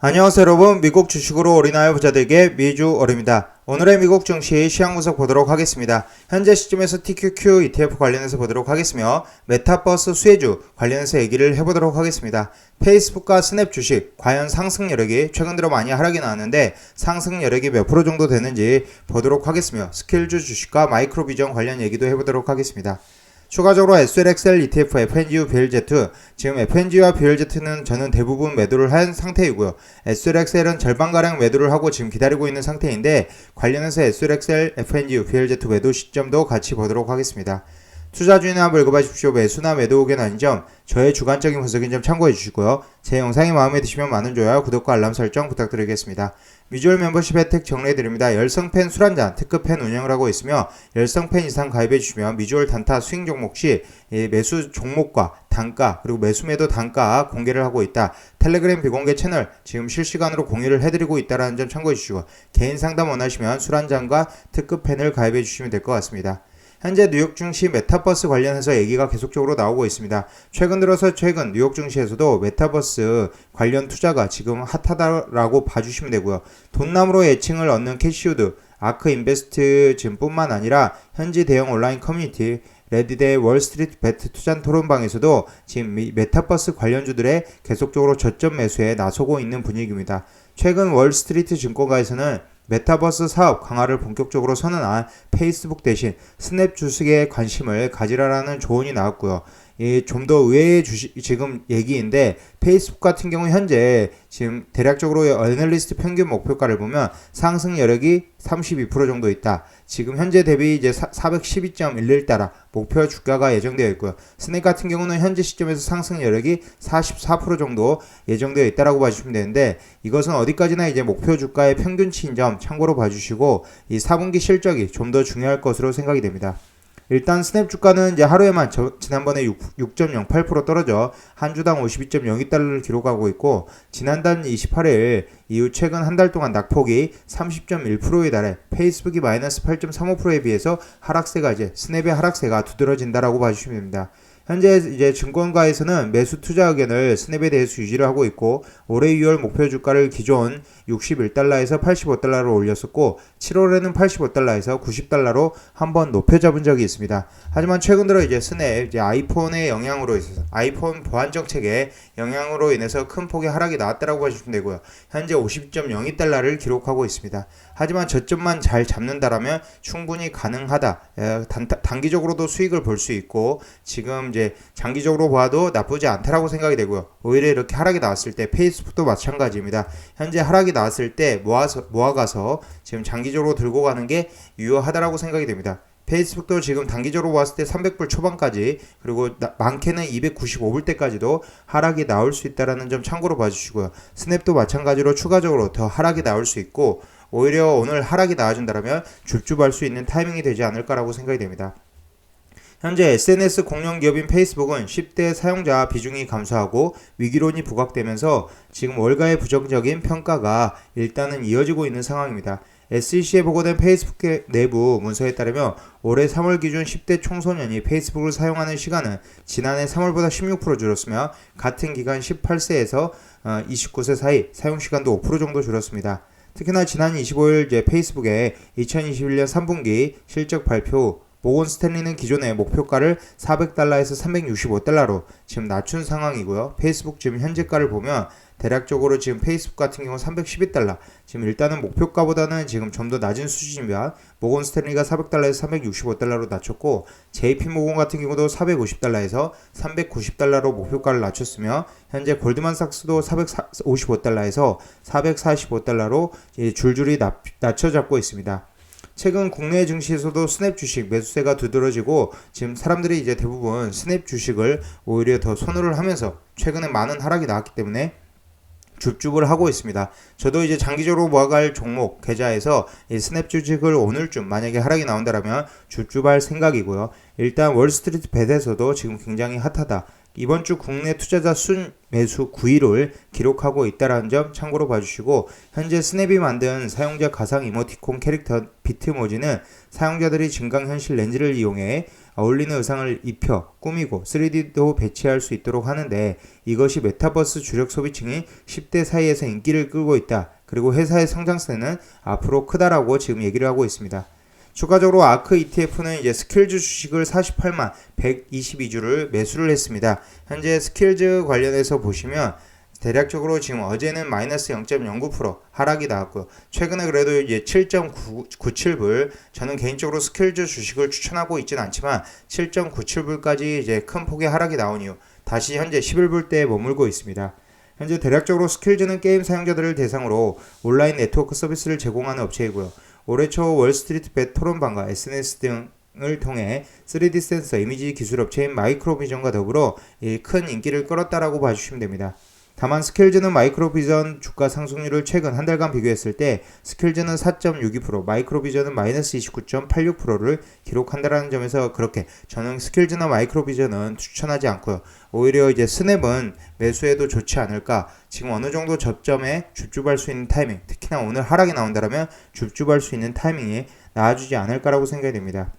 안녕하세요 여러분 미국 주식으로 올인하여 부자들에게 미주 어릅니다. 오늘의 미국 증시 시황 분석 보도록 하겠습니다. 현재 시점에서 TQQ ETF 관련해서 보도록 하겠으며 메타버스 수혜주 관련해서 얘기를 해보도록 하겠습니다. 페이스북과 스냅 주식 과연 상승 여력이 최근 들어 많이 하락이 나왔는데 상승 여력이 몇 프로 정도 되는지 보도록 하겠으며 스킬주 주식과 마이크로 비전 관련 얘기도 해보도록 하겠습니다. 추가적으로 SLXL ETF FNGU BLZ 지금 FNG와 BLZ는 저는 대부분 매도를 한 상태이고요. SLXL은 절반가량 매도를 하고 지금 기다리고 있는 상태인데 관련해서 SLXL FNGU BLZ 매도 시점도 같이 보도록 하겠습니다. 투자 주의나 한번 읽어봐주십시오. 매수나 매도 의견 아닌 점 저의 주관적인 분석인 점 참고해 주시고요. 제 영상이 마음에 드시면 많은 좋아요, 구독과 알람 설정 부탁드리겠습니다. 미주얼 멤버십 혜택 정리해드립니다. 열성팬 술 한잔 특급팬 운영을 하고 있으며 열성팬 이상 가입해 주시면 미주얼 단타 스윙 종목 시 매수 종목과 단가 그리고 매수 매도 단가 공개를 하고 있다. 텔레그램 비공개 채널 지금 실시간으로 공유를 해드리고 있다는 점 참고해 주시고 개인 상담 원하시면 술 한잔과 특급팬을 가입해 주시면 될 것 같습니다. 현재 뉴욕 증시 메타버스 관련해서 얘기가 계속적으로 나오고 있습니다. 최근 들어서 최근 뉴욕 증시에서도 메타버스 관련 투자가 지금 핫하다라고 봐주시면 되고요. 돈남으로 애칭을 얻는 캐시우드, 아크 인베스트 지금뿐만 아니라 현지 대형 온라인 커뮤니티 레디드의 월스트리트 베트 투자 토론방에서도 지금 메타버스 관련주들의 계속적으로 저점 매수에 나서고 있는 분위기입니다. 최근 월스트리트 증권가에서는 메타버스 사업 강화를 본격적으로 선언한 페이스북 대신 스냅 주식에 관심을 가지라라는 조언이 나왔고요. 좀 더 의외의 주식 지금 얘기인데 페이스북 같은 경우 현재 지금 대략적으로 애널리스트 평균 목표가를 보면 상승 여력이 32% 정도 있다. 지금 현재 대비 이제 412.11 따라 목표 주가가 예정되어 있고요. 스낵 같은 경우는 현재 시점에서 상승 여력이 44% 정도 예정되어 있다라고 봐주시면 되는데 이것은 어디까지나 이제 목표 주가의 평균치인 점 참고로 봐주시고 이 4분기 실적이 좀 더 중요할 것으로 생각이 됩니다. 일단 스냅 주가는 이제 하루에만 저, 지난번에 6.08% 떨어져 한 주당 52.02달러를 기록하고 있고 지난달 28일 이후 최근 한 달 동안 낙폭이 30.1%에 달해 페이스북이 마이너스 8.35%에 비해서 하락세가 이제 스냅의 하락세가 두드러진다라고 봐주시면 됩니다. 현재 이제 증권가에서는 매수 투자 의견을 스냅에 대해서 유지를 하고 있고 올해 6월 목표 주가를 기존 61달러에서 85달러로 올렸었고 7월에는 85달러에서 90달러로 한번 높여 잡은 적이 있습니다. 하지만 최근 들어 이제 스냅 이제 아이폰의 영향으로 있어서 아이폰 보안 정책의 영향으로 인해서 큰 폭의 하락이 나왔다라고 하시면 되고요. 현재 50.02달러를 기록하고 있습니다. 하지만 저점만 잘 잡는다라면 충분히 가능하다. 단, 단기적으로도 수익을 볼 수 있고 지금 이제 장기적으로 봐도 나쁘지 않다라고 생각이 되고요. 오히려 이렇게 하락이 나왔을 때 페이스북도 마찬가지입니다. 현재 하락이 나왔을 때 모아서 모아가서 지금 장기적으로 들고 가는 게 유효하다라고 생각이 됩니다. 페이스북도 지금 단기적으로 봤을 때 300불 초반까지 그리고 많게는 295불 때까지도 하락이 나올 수 있다라는 점 참고로 봐주시고요. 스냅도 마찬가지로 추가적으로 더 하락이 나올 수 있고 오히려 오늘 하락이 나와준다면 줍줍할 수 있는 타이밍이 되지 않을까라고 생각이 됩니다. 현재 SNS 공룡 기업인 페이스북은 10대 사용자 비중이 감소하고 위기론이 부각되면서 지금 월가의 부정적인 평가가 일단은 이어지고 있는 상황입니다. SEC에 보고된 페이스북 내부 문서에 따르면 올해 3월 기준 10대 청소년이 페이스북을 사용하는 시간은 지난해 3월보다 16% 줄었으며 같은 기간 18세에서 29세 어, 사이 사용 시간도 5% 정도 줄었습니다. 특히나 지난 25일 이제 페이스북에 2021년 3분기 실적 발표 모건 스탠리는 기존의 목표가를 400달러에서 365달러로 지금 낮춘 상황이고요. 페이스북 지금 현재가를 보면 대략적으로 지금 페이스북 같은 경우 312달러. 지금 일단은 목표가보다는 지금 좀 더 낮은 수준이면 모건 스탠리가 400달러에서 365달러로 낮췄고 JP 모건 같은 경우도 450달러에서 390달러로 목표가를 낮췄으며 현재 골드만삭스도 455달러에서 445달러로 줄줄이 낮춰 잡고 있습니다. 최근 국내 증시에서도 스냅 주식 매수세가 두드러지고 지금 사람들이 이제 대부분 스냅 주식을 오히려 더 선호를 하면서 최근에 많은 하락이 나왔기 때문에 줍줍을 하고 있습니다. 저도 이제 장기적으로 모아갈 종목 계좌에서 이 스냅 주식을 오늘쯤 만약에 하락이 나온다면 줍줍할 생각이고요. 일단 월스트리트 벳에서도 지금 굉장히 핫하다. 이번 주 국내 투자자 순 매수 9위를 기록하고 있다는 점 참고로 봐주시고 현재 스냅이 만든 사용자 가상 이모티콘 캐릭터 비트모지는 사용자들이 증강 현실 렌즈를 이용해 어울리는 의상을 입혀 꾸미고 3D도 배치할 수 있도록 하는데 이것이 메타버스 주력 소비층인 10대 사이에서 인기를 끌고 있다. 그리고 회사의 성장세는 앞으로 크다라고 지금 얘기를 하고 있습니다. 추가적으로 아크 ETF는 이제 스킬즈 주식을 48만 122주를 매수를 했습니다. 현재 스킬즈 관련해서 보시면 대략적으로 지금 어제는 마이너스 0.09% 하락이 나왔고요. 최근에 그래도 이제 7.97불 저는 개인적으로 스킬즈 주식을 추천하고 있지는 않지만 7.97불까지 이제 큰 폭의 하락이 나온 이후 다시 현재 11불대에 머물고 있습니다. 현재 대략적으로 스킬즈는 게임 사용자들을 대상으로 온라인 네트워크 서비스를 제공하는 업체이고요. 올해 초 월스트리트 벳 토론방과 SNS 등을 통해 3D 센서 이미지 기술 업체인 마이크로비전과 더불어 이큰 인기를 끌었다라고 봐주시면 됩니다. 다만 스킬즈는 마이크로비전 주가 상승률을 최근 한 달간 비교했을 때 스킬즈는 4.62%, 마이크로비전은 마이너스 29.86%를 기록한다라는 점에서 그렇게 저는 스킬즈나 마이크로비전은 추천하지 않고요. 오히려 이제 스냅은 매수해도 좋지 않을까. 지금 어느 정도 접점에 줍줍할 수 있는 타이밍, 특히나 오늘 하락이 나온다면 줍줍할 수 있는 타이밍이 나와주지 않을까라고 생각이 됩니다.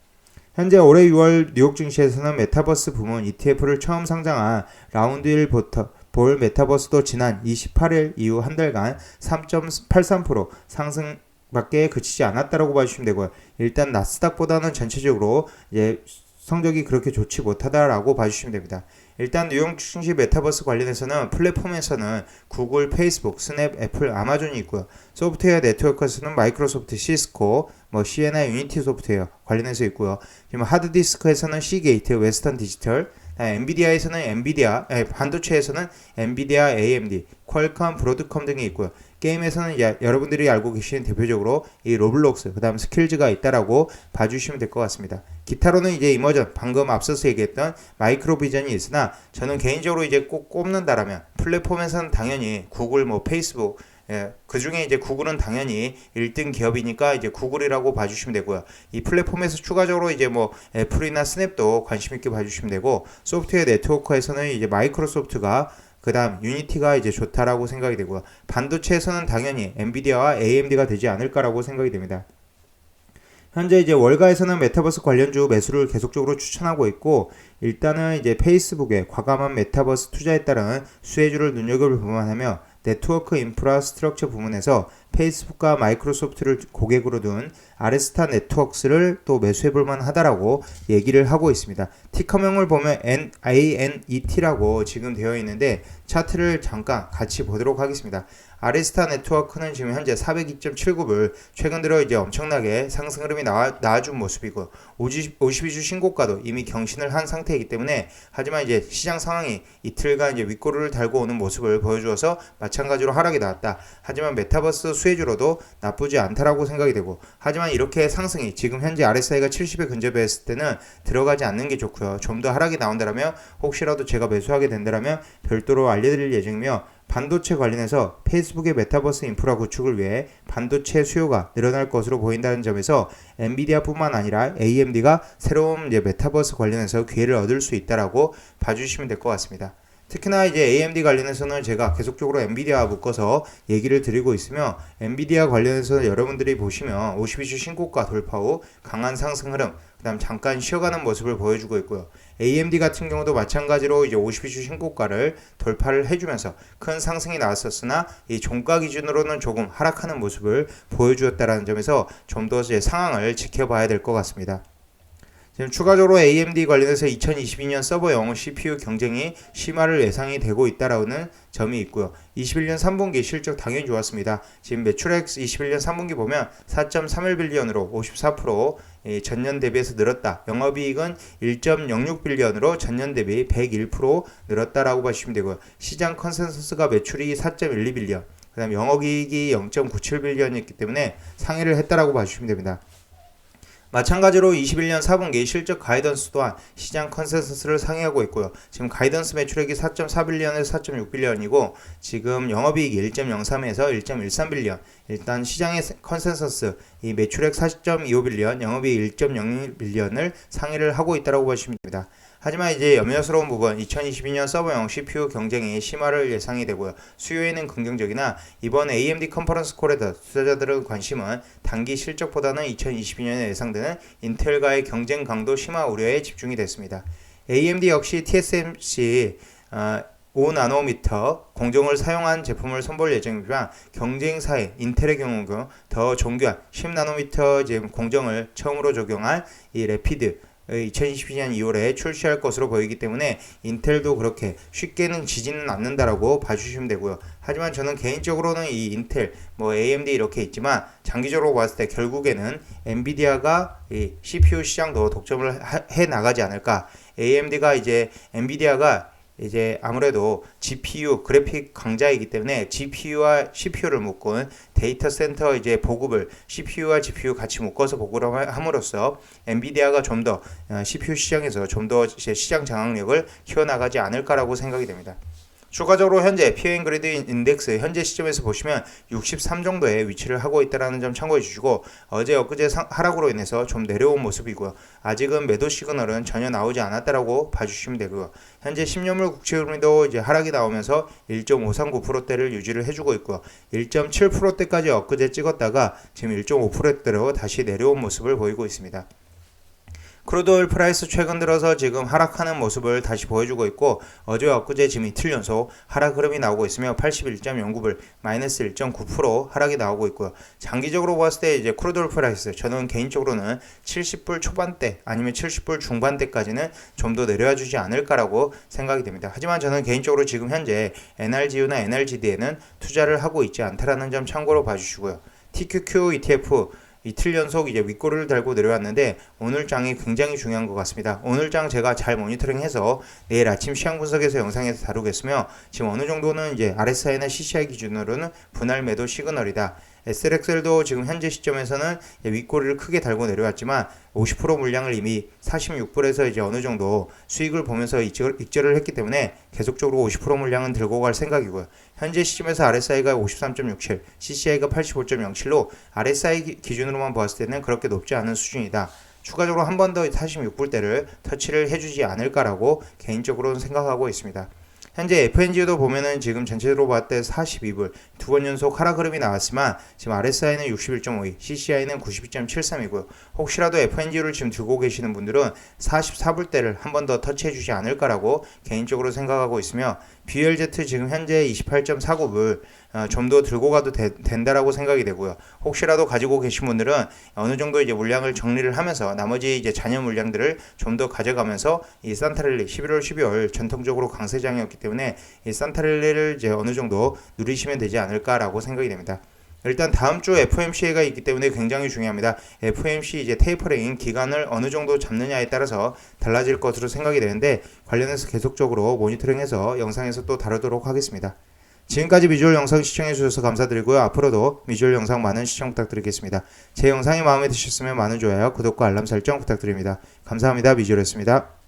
현재 올해 6월 뉴욕 증시에서는 메타버스 부문 ETF를 처음 상장한 라운드 1부터 볼 메타버스도 지난 28일 이후 한 달간 3.83% 상승 밖에 그치지 않았다라고 봐주시면 되고요. 일단 나스닥보다는 전체적으로 이제 성적이 그렇게 좋지 못하다라고 봐주시면 됩니다. 일단 뉴욕 증시 메타버스 관련해서는 플랫폼에서는 구글, 페이스북, 스냅, 애플, 아마존이 있고요. 소프트웨어 네트워크에서는 마이크로소프트, 시스코, 뭐 시에나, 유니티 소프트웨어 관련해서 있고요. 지금 하드디스크에서는 시게이트, 웨스턴 디지털, 엔비디아에서는 엔비디아, 에, 반도체에서는 엔비디아, AMD, 퀄컴, 브로드컴 등이 있고요. 게임에서는 야, 여러분들이 알고 계시는 대표적으로 이 로블록스, 그 다음 스킬즈가 있다라고 봐주시면 될 것 같습니다. 기타로는 이제 이머전, 방금 앞서서 얘기했던 마이크로 비전이 있으나 저는 개인적으로 이제 꼭 꼽는다라면 플랫폼에서는 당연히 구글, 뭐 페이스북 예, 그 중에 이제 구글은 당연히 1등 기업이니까 이제 구글이라고 봐주시면 되고요. 이 플랫폼에서 추가적으로 이제 뭐 애플이나 스냅도 관심 있게 봐주시면 되고 소프트웨어 네트워크에서는 이제 마이크로소프트가 그 다음 유니티가 이제 좋다라고 생각이 되고요. 반도체에서는 당연히 엔비디아와 AMD가 되지 않을까라고 생각이 됩니다. 현재 이제 월가에서는 메타버스 관련주 매수를 계속적으로 추천하고 있고 일단은 이제 페이스북에 과감한 메타버스 투자에 따른 수혜주를 눈여겨볼 만하며 네트워크 인프라스트럭처 부문에서 페이스북과 마이크로소프트를 고객으로 둔 아레스타 네트워크스를 또 매수해 볼 만하다라고 얘기를 하고 있습니다. 티커명을 보면 N, ANET라고 지금 되어 있는데 차트를 잠깐 같이 보도록 하겠습니다. 아레스타 네트워크는 지금 현재 402.79불 최근 들어 이제 엄청나게 상승 흐름이 나와, 나와준 모습이고 50, 52주 신고가도 이미 경신을 한 상태이기 때문에 하지만 이제 시장 상황이 이틀간 이제 윗꼬리를 달고 오는 모습을 보여주어서 마찬가지로 하락이 나왔다. 하지만 메타버스 수혜주로도 나쁘지 않다라고 생각이 되고 하지만 이렇게 상승이 지금 현재 RSI가 70에 근접해 했을 때는 들어가지 않는 게 좋고요. 좀 더 하락이 나온다면 혹시라도 제가 매수하게 된다면 별도로 알려드릴 예정이며 반도체 관련해서 페이스북의 메타버스 인프라 구축을 위해 반도체 수요가 늘어날 것으로 보인다는 점에서 엔비디아뿐만 아니라 AMD가 새로운 메타버스 관련해서 기회를 얻을 수 있다라고 봐주시면 될 것 같습니다. 특히나 이제 AMD 관련해서는 제가 계속적으로 엔비디아 묶어서 얘기를 드리고 있으며 엔비디아 관련해서 여러분들이 보시면 52주 신고가 돌파 후 강한 상승 흐름 그다음 잠깐 쉬어가는 모습을 보여주고 있고요. AMD 같은 경우도 마찬가지로 이제 52주 신고가를 돌파를 해주면서 큰 상승이 나왔었으나 이 종가 기준으로는 조금 하락하는 모습을 보여주었다라는 점에서 좀 더 상황을 지켜봐야 될 것 같습니다. 지금 추가적으로 AMD 관련해서 2022년 서버 영어 CPU 경쟁이 심화를 예상이 되고 있다라는 점이 있고요. 21년 3분기 실적 당연히 좋았습니다. 지금 매출액 21년 3분기 보면 4.31빌리언으로 54% 전년 대비해서 늘었다. 영업이익은 1.06빌리언으로 전년 대비 101% 늘었다라고 보시면 되고요. 시장 컨센서스가 매출이 4.12빌리언, 그다음 영업이익이 0.97빌리언이었기 때문에 상회를 했다라고 봐주시면 됩니다. 마찬가지로 21년 4분기 실적 가이던스 또한 시장 컨센서스를 상회하고 있고요. 지금 가이던스 매출액이 4.4빌리언에서 4.6빌리언이고 지금 영업이익이 1.03에서 1.13빌리언. 일단 시장의 컨센서스 이 매출액 40.25빌리언, 영업이익 1.01빌리언을 상회를 하고 있다고 보시면 됩니다. 하지만 이제 염려스러운 부분 2022년 서버용 CPU 경쟁이 심화를 예상이 되고요. 수요에는 긍정적이나 이번 AMD 컨퍼런스 콜에서 투자자들의 관심은 단기 실적보다는 2022년에 예상되는 인텔과의 경쟁 강도 심화 우려에 집중이 됐습니다. AMD 역시 TSMC 어, 5나노미터 공정을 사용한 제품을 선보일 예정이지만 경쟁사의 인텔의 경우 더 정교한 10나노미터 이제 공정을 처음으로 적용할 이 레피드 2022년 2월에 출시할 것으로 보이기 때문에 인텔도 그렇게 쉽게는 지지는 않는다라고 봐주시면 되고요. 하지만 저는 개인적으로는 이 인텔, 뭐 AMD 이렇게 있지만 장기적으로 봤을 때 결국에는 엔비디아가 이 CPU 시장도 독점을 하- 해 나가지 않을까. AMD가 이제 엔비디아가 이제 아무래도 GPU 그래픽 강자이기 때문에 GPU와 CPU를 묶은 데이터 센터 이제 보급을 CPU와 GPU 같이 묶어서 보급을 하- 함으로써 엔비디아가 좀 더 CPU 시장에서 좀 더 시장 장악력을 키워나가지 않을까라고 생각이 됩니다. 추가적으로 현재 PN 그리드 인덱스 현재 시점에서 보시면 63 정도의 위치를 하고 있다는 점 참고해 주시고 어제 엊그제 상- 하락으로 인해서 좀 내려온 모습이고요. 아직은 매도 시그널은 전혀 나오지 않았다라고 봐주시면 되고요. 현재 10년물 국채금리도 이제 하락이 나오면서 1.539%대를 유지를 해주고 있고요. 1.7%대까지 엊그제 찍었다가 지금 1.5%대로 다시 내려온 모습을 보이고 있습니다. 크루드 오일 프라이스 최근 들어서 지금 하락하는 모습을 다시 보여주고 있고 어제 엊그제 지금 이틀 연속 하락 흐름이 나오고 있으며 81.09불 마이너스 1.9% 하락이 나오고 있고요. 장기적으로 봤을 때 이제 크루드 오일 프라이스 저는 개인적으로는 70불 초반대 아니면 70불 중반대까지는 좀 더 내려와 주지 않을까라고 생각이 됩니다. 하지만 저는 개인적으로 지금 현재 NRGU나 NRGD에는 투자를 하고 있지 않다라는 점 참고로 봐주시고요. TQQ ETF 이틀 연속 이제 윗꼬리를 달고 내려왔는데 오늘 장이 굉장히 중요한 것 같습니다. 오늘 장 제가 잘 모니터링해서 내일 아침 시황 분석에서 영상에서 다루겠으며 지금 어느 정도는 이제 RSI나 CCI 기준으로는 분할 매도 시그널이다. SLXL도 지금 현재 시점에서는 윗꼬리를 크게 달고 내려왔지만 50% 물량을 이미 46불에서 이제 어느 정도 수익을 보면서 익절, 익절을 했기 때문에 계속적으로 50% 물량은 들고 갈 생각이고요. 현재 시점에서 RSI가 53.67, CCI가 85.07로 RSI 기- 기준으로만 보았을 때는 그렇게 높지 않은 수준이다. 추가적으로 한 번 더 46불대를 터치를 해주지 않을까라고 개인적으로는 생각하고 있습니다. 현재 FNG도 보면은 지금 전체적으로 봤을 때 42불 두 번 연속 하락 흐름이 나왔지만 지금 RSI는 61.52, CCI는 92.73이고요. 혹시라도 FNG를 지금 들고 계시는 분들은 44불대를 한 번 더 터치해 주지 않을까라고 개인적으로 생각하고 있으며 BLZ 지금 현재 28.49불 어, 좀 더 들고 가도 되- 된다라고 생각이 되고요. 혹시라도 가지고 계신 분들은 어느 정도 이제 물량을 정리를 하면서 나머지 이제 잔여 물량들을 좀 더 가져가면서 이 산타랠리 11월 12월 전통적으로 강세장이었기 때문에 이 산타랠리를 이제 어느 정도 누리시면 되지 않을까라고 생각이 됩니다. 일단 다음 주 FOMC가 있기 때문에 굉장히 중요합니다. FOMC 이제 테이퍼링 기간을 어느 정도 잡느냐에 따라서 달라질 것으로 생각이 되는데 관련해서 계속적으로 모니터링해서 영상에서 또 다루도록 하겠습니다. 지금까지 미주얼 영상 시청해주셔서 감사드리고요. 앞으로도 미주얼 영상 많은 시청 부탁드리겠습니다. 제 영상이 마음에 드셨으면 많은 좋아요, 구독과 알람 설정 부탁드립니다. 감사합니다. 미주얼이었습니다.